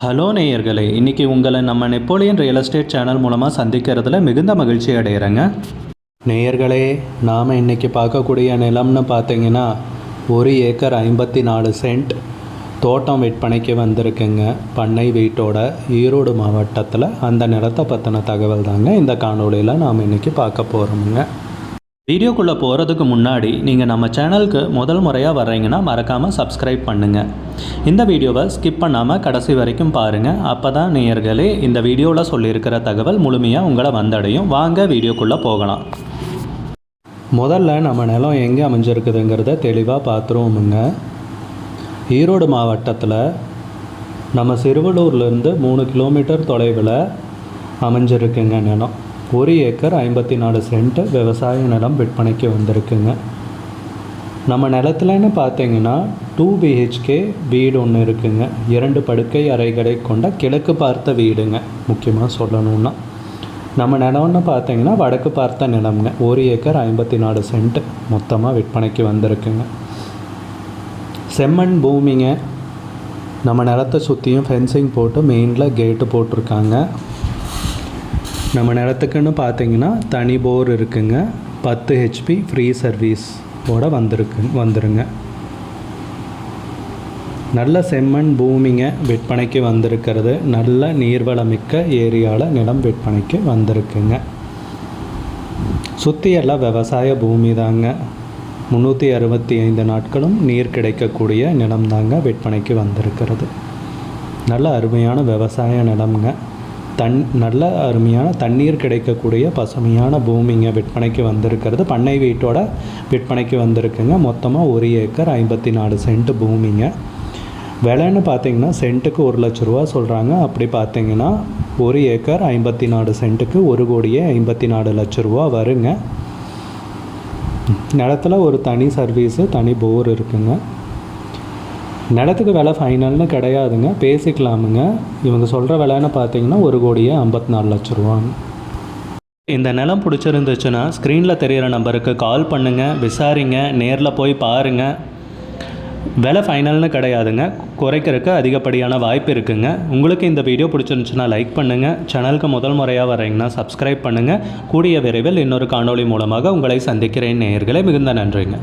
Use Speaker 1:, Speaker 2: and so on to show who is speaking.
Speaker 1: Hello நேயர்களே இன்றைக்கி உங்களை நம்ம நெப்போலியன் ரியல் எஸ்டேட் சேனல் மூலமாக சந்திக்கிறதுல மிகுந்த மகிழ்ச்சி அடைகிறேங்க நேயர்களே நாம் இன்றைக்கி பார்க்கக்கூடிய நிலம்னு பார்த்தீங்கன்னா ஒரு ஏக்கர் ஐம்பத்தி நாலு சென்ட் தோட்டம் விற்பனைக்கு வந்திருக்குங்க. பண்ணை வீட்டோட ஈரோடு மாவட்டத்தில் அந்த நிலத்தை பற்றின தகவல் தாங்க இந்த காணொலியில் நாம் இன்றைக்கி பார்க்க போகிறோமுங்க வீடியோக்குள்ளே போகிறதுக்கு முன்னாடி நீங்கள் நம்ம சேனலுக்கு முதல் முறையாக வர்றீங்கன்னா மறக்காமல் சப்ஸ்கிரைப் பண்ணுங்கள் இந்த வீடியோவை ஸ்கிப் பண்ணாமல் கடைசி வரைக்கும் பாருங்கள் அப்போ தான் நேயர்களே இந்த வீடியோவில் சொல்லியிருக்கிற தகவல் முழுமையாக உங்களை வந்தடையும். வாங்க வீடியோக்குள்ளே போகலாம். முதல்ல நம்ம நிலம் எங்கே அமைஞ்சிருக்குதுங்கிறத தெளிவாக பார்த்துருவோமுங்க ஈரோடு மாவட்டத்தில் நம்ம சிறுவலூர்லேருந்து மூணு கிலோமீட்டர் தொலைவில் அமைஞ்சிருக்குங்க நிலம். ஒரு ஏக்கர் ஐம்பத்தி நாலு சென்ட் விவசாய நிலம் விற்பனைக்கு வந்திருக்குங்க. நம்ம நிலத்துலன்னு பார்த்தீங்கன்னா டூ பிஹெச்கே வீடு ஒன்று இருக்குங்க. இரண்டு படுக்கை அறைகளை கொண்ட கிழக்கு பார்த்த வீடுங்க முக்கியமாக சொல்லணும்னா. நம்ம நிலம்னு பார்த்தீங்கன்னா வடக்கு பார்த்த நிலம்ங்க. ஒரு ஏக்கர் ஐம்பத்தி நாலு சென்ட் மொத்தமாக விற்பனைக்கு வந்திருக்குங்க. செம்மண் பூமிங்க. நம்ம நிலத்தை சுற்றியும் ஃபென்சிங் போட்டு மெயினில் கேட்டு போட்டிருக்காங்க. நம்ம நிலத்துக்குன்னு பார்த்தீங்கன்னா தனி போர் இருக்குங்க. பத்து ஹெச்பி ஃப்ரீ சர்வீஸ் ஓட வந்திருக்கு வந்துருங்க. நல்ல செம்மண் பூமிங்க விற்பனைக்கு வந்திருக்கிறது. நல்ல நீர்வளமிக்க ஏரியாவில் நிலம் விற்பனைக்கு வந்திருக்குங்க. சுற்றி எல்லாம் விவசாய பூமி தாங்க முந்நூற்றி அறுபத்தி ஐந்து நாட்களும் நீர் கிடைக்கக்கூடிய நிலம் தாங்க விற்பனைக்கு வந்திருக்கிறது. நல்ல அருமையான விவசாய நிலம்ங்க. தன் நல்ல அருமையான தண்ணீர் கிடைக்கக்கூடிய பசுமையான பூமிங்க விற்பனைக்கு வந்திருக்கிறது. பண்ணை வீட்டோட விற்பனைக்கு வந்திருக்குங்க. மொத்தமாக ஒரு ஏக்கர் ஐம்பத்தி நாலு சென்ட் பூமிங்க. விலைன்னு பார்த்தீங்கன்னா சென்ட்டுக்கு ஒரு லட்ச ரூபா சொல்கிறாங்க அப்படி பார்த்தீங்கன்னா ஒரு ஏக்கர் ஐம்பத்தி நாலு சென்ட்டுக்கு ஒரு கோடியே ஐம்பத்தி நாலு லட்ச ரூபா வருங்க. நிலத்துல ஒரு தனி சர்வீஸு தனி போர் இருக்குங்க. நிலத்துக்கு விலை ஃபைனல்னு கிடையாதுங்க. பேசிக்கலாமுங்க. இவங்க சொல்கிற விலைன்னு பார்த்தீங்கன்னா ஒரு கோடியே ஐம்பத்தி நாலு லட்ச ரூபாங்க. இந்த நிலம் பிடிச்சிருந்துச்சுன்னா ஸ்க்ரீனில் தெரிகிற நம்பருக்கு கால் பண்ணுங்கள் விசாரிங்க நேரில் போய் பாருங்கள் விலை ஃபைனல்னு கிடையாதுங்க. குறைக்கிறதுக்கு அதிகப்படியான வாய்ப்பு இருக்குங்க. உங்களுக்கு இந்த வீடியோ பிடிச்சிருந்துச்சுன்னா லைக் பண்ணுங்கள் சேனலுக்கு முதல் முறையாக வரீங்கன்னா சப்ஸ்கிரைப் பண்ணுங்கள் கூடிய விரைவில் இன்னொரு காணொளி மூலமாக உங்களை சந்திக்கிறேன். நேயர்களே மிகுந்த நன்றிங்க.